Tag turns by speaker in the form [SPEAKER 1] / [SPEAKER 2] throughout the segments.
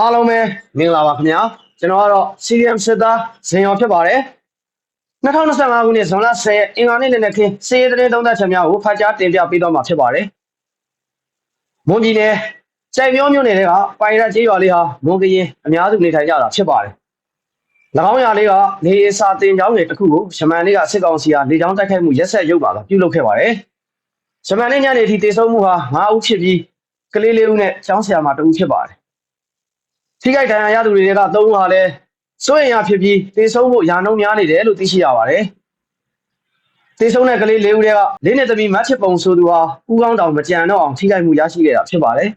[SPEAKER 1] အားလုံးပဲမင်္ဂလာပါခင်ဗျာကျွန်တော်ကတော့ CDM စစ်သားဇင်ရော်ဖြစ်ပါတယ်2025ခုနှစ်ဇွန်လ10ရက်အင်္ဂါနေ့နေ့နဲ့ခင်းစီးရဲတဲ့သုံးသက်ချက်များကိုဖတ်ကြားတင်ပြပေးတော့မှာဖြစ်ပါတယ်မွန်ပြည်နယ်ကြိုင်ပြောမြို့နယ်ကပိုင်ရက်ကျေးရွာလေးဟာမွန်ကရင်အများစုနေထိုင်ကြတာဖြစ်ပါတယ်၎င်းရွာလေးကနေအစာတင်ကျောင်းတွေတစ်ခုကိုရှမန်လေးကစစ်ကောင်စီကလေကြောင်းတိုက်ခိုက်မှုရက်ဆက်ရုပ်ပါကပြုလုပ်ခဲ့ပါတယ်ရှမန်လေးညနေထိတေဆုံးမှုဟာ9ဦးဖြစ်ပြီးကလေးလေးဦးနဲ့ကျောင်းဆရာမ2ဦးဖြစ်ပါတယ် ထိခိုက်ဒဏ်ရာရသူတွေကသုံးဟာလဲစိုးရင်ရဖြစ်ပြီးတေဆုံးဖို့ရာနှုန်းများနေတယ်လို့သိရှိရပါတယ်။တေဆုံးတဲ့ကလေးလေးဦးတွေကလေးနှစ်သမီးမတ်ချစ်ပုံဆိုသူဟာဥကောင်းတောင်မကြံတော့အောင်ထိခိုက်မှုရရှိခဲ့တာဖြစ်ပါတယ်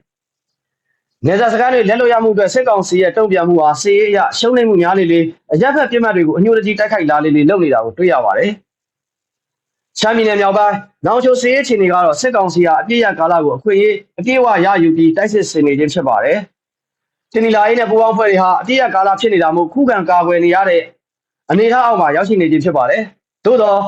[SPEAKER 1] ။နေဇာစကားတွေလက်လွတ်ရမှုအတွက်စစ်ကောင်စီရဲ့တုံ့ပြန်မှုဟာစီးရဲရရှုံးနိမ့်မှုများလေလေအရက်ဖက်ပြစ်မှတ်တွေကိုအညှို့တကြီးတိုက်ခိုက်လာလေလေလုပ်နေတာကိုတွေ့ရပါတယ်။ချမ်းပြည်နယ်မြောက်ပိုင်းနောင်ချိုစီးရဲချီနေကတော့စစ်ကောင်စီဟာအပြည့်ရကာလကိုအခွင့်အရေးအပြည့်အဝရယူပြီးတိုက်စစ်ဆင်နေခြင်းဖြစ်ပါတယ်။ တင်နီလာရေးနဲ့ပူပေါင်းဖွဲ့တွေဟာအတိအကာလဖြစ်နေတာမို့ခုခံကာကွယ်နေရတဲ့အနေအထားအောက်မှာရောက်ရှိနေခြင်းဖြစ်ပါတယ်။သို့တော့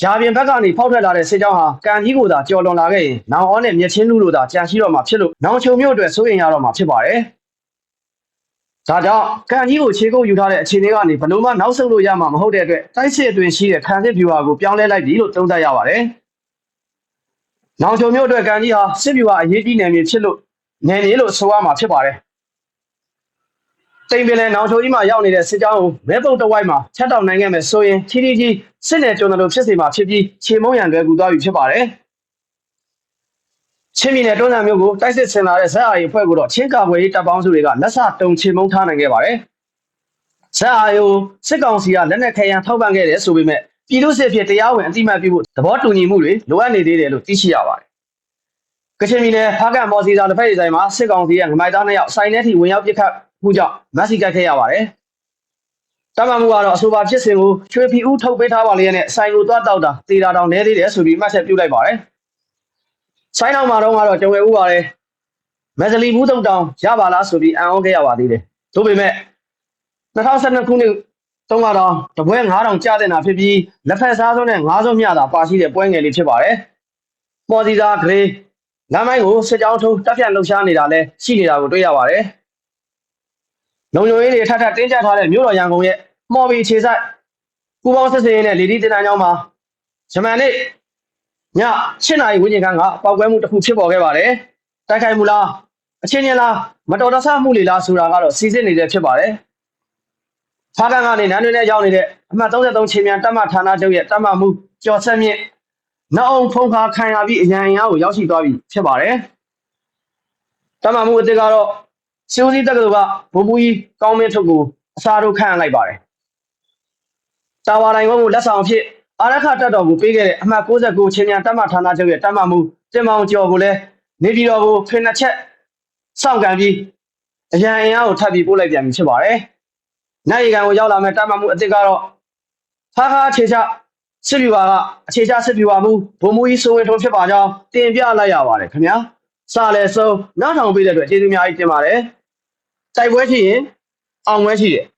[SPEAKER 1] ဂျာပြင်ဘက်ကနေဖောက်ထွက်လာတဲ့စစ်ကြောင်းဟာကံကြီးကိုသာကြော်လွန်လာခဲ့ရင်နောင်အောနဲ့မြက်ချင်းလူလိုသာကြံရှိတော့မှာဖြစ်လို့နောင်ချုံမျိုးအတွက်စိုးရင်ရတော့မှာဖြစ်ပါတယ်။ဒါကြောင့်ကံကြီးကိုခြေကုပ်ယူထားတဲ့အခြေအနေကနေဘလို့မှနောက်ဆုတ်လို့ရမှာမဟုတ်တဲ့အတွက်တိုက်စစ်အတွင်ရှိတဲ့ခံစစ်ဗျူဟာကိုပြောင်းလဲလိုက်ပြီလို့သုံးသပ်ရပါတယ်။နောင်ချုံမျိုးအတွက်ကံကြီးဟာစစ်ဗျူဟာအရေးကြီးနယ်မြေဖြစ်လို့နယ်မြေလို့ဆိုရမှာဖြစ်ပါတယ်။ တိမ်ပင်လယ်နောင်ချိုကြီးမှာရောက်နေတဲ့စစ်ကြောင်းကိုမဲပုတ်တဝိုက်မှာချက်တောင်နိုင်ခဲ့မယ်ဆိုရင်ချီတီကြီးစစ်နယ်ကျွန်းတို့ဖြစ်စေမှာဖြစ်ပြီးခြေမုံရံတွေကူသွားပြီဖြစ်ပါတယ်။ချင်းပြည်နယ်တွန်းလန်မြို့ကိုတိုက်စစ်ဆင်လာတဲ့ဇက်အာရီအဖွဲ့ကိုတော့ချင်းကာကွယ်ရေးတပ်ပေါင်းစုတွေကလက်ဆတုံချေမုံထားနိုင်ခဲ့ပါတယ်။ဇက်အာရီကိုစစ်ကောင်စီကလက်နက်ခဲယမ်းထောက်ပံ့ခဲ့တယ်ဆိုပေမဲ့ပြည်သူစစ်ဖြစ်တရားဝင်အတိမတ်ပြုဖို့သဘောတူညီမှုတွေလိုအပ်နေသေးတယ်လို့သိရှိရပါတယ်။ကချင်ပြည်နယ်ဖားကန့်မော်စီစာတစ်ဖက်ဒီဇိုင်းမှာစစ်ကောင်စီရဲ့ငမိုက်သားနှစ်ယောက်စိုင်းထဲထိဝင်ရောက်ပစ်ခတ် မှုကြောင့်မက်ဆီကတ်ခဲ့ရပါတယ်။တမန်မှုကတော့အဆိုပါဖြစ်စဉ်ကိုချွေဖီဦးထုတ်ပေးထားပါလေနဲ့စိုင်းကိုသွားတောက်တာတေတာတောင်နေသေးတယ်ဆိုပြီးမှတ်ချက်ပြုလိုက်ပါတယ်။စိုင်းအောင်မှာတော့ကတော့ကြုံရဦးပါတယ်။မက်ဇလီဘူးတုံတောင်ရပါလားဆိုပြီးအံ့ဩခဲ့ရပါသေးတယ်။ဒါပေမဲ့2012ခုနှစ်တုန်းကတော့တပွဲ9000ကျတဲ့နာဖြစ်ပြီးလက်ဖက်စားစုံးနဲ့9စုံမျှတာပါရှိတဲ့ပွဲငယ်လေးဖြစ်ပါတယ်။ပေါ်စီစာဂရေလမ်းမိုင်းကိုစစ်ကြောင်းထုံးတက်ဖြတ်လှုပ်ရှားနေတာလဲရှိနေတာကိုတွေ့ရပါတယ်။ လုံခြုံရေးတွေထပ်ထပ်တင်းကျပ်ထားတဲ့မြို့တော်ရန်ကုန်ရဲ့မော်ဘီခြေဆိုင်ပူပေါင်းစစ်စင်ရေးနဲ့လေဒီတင်တန်းကျောင်းမှာဂျမန်နေ့ည7နာရီဝန်းကျင်ခန့်ကပောက်ကွဲမှုတစ်ခုဖြစ်ပေါ်ခဲ့ပါတယ်။တိုက်ခိုက်မှုလားအချင်းချင်းလားမတော်တဆမှုလေလားဆိုတာကတော့စီစစ်နေတဲ့ဖြစ်ပါတယ်။ဖားကန်ကနေနန်းတွင်နဲ့ရောက်နေတဲ့အမှတ်33ချင်းမြန်တပ်မဌာနချုပ်ရဲ့တပ်မမှုကျော်ဆက်မြင့်နောက်အောင်ဖုံခါခံရပြီးအရန်အင်အားကိုရောက်ရှိသွားပြီဖြစ်ပါတယ်။တပ်မမှုအစ်စ်ကတော့ စီဦးစီးတက္ကသိုလ်ကဘုံမူကြီးကောင်းမင်းထုတ်ကိုအစားထိုးခန့်အပ်လိုက်ပါတယ်။တာဝါတိုင်းကိုလက်ဆောင်အဖြစ်အာရခတက်တော်ကိုပေးခဲ့တဲ့အမှတ်69ချင်းမြန်တပ်မဌာနချုပ်ရဲ့တပ်မမှုတင်မောင်ကျော်ကိုလည်းနေပြည်တော်ကိုဖင်နှစ်ချက်စောင့်ကန်ပြီးအရန်အင်အားကိုထပ်ပြီးပို့လိုက်ပြန်ပြီဖြစ်ပါတယ်။နိုင်ရီကန်ကိုရောက်လာမဲ့တပ်မမှုအစ်စ်ကတော့ဖားခါအခြေချစစ်ဗျူဟာကအခြေချစစ်ဗျူဟာမှုဘုံမူကြီးစိုးဝင်ထုံးဖြစ်ပါကြောင်းတင်ပြလိုက်ရပါတယ်ခင်ဗျာ။စလဲဆုံးနောက်ထောင်ပေးတဲ့အတွက်ကျေးဇူးအများကြီးတင်ပါတယ်။ တိုက်ပွဲရှိရင်အောင်ပွဲရှိတယ်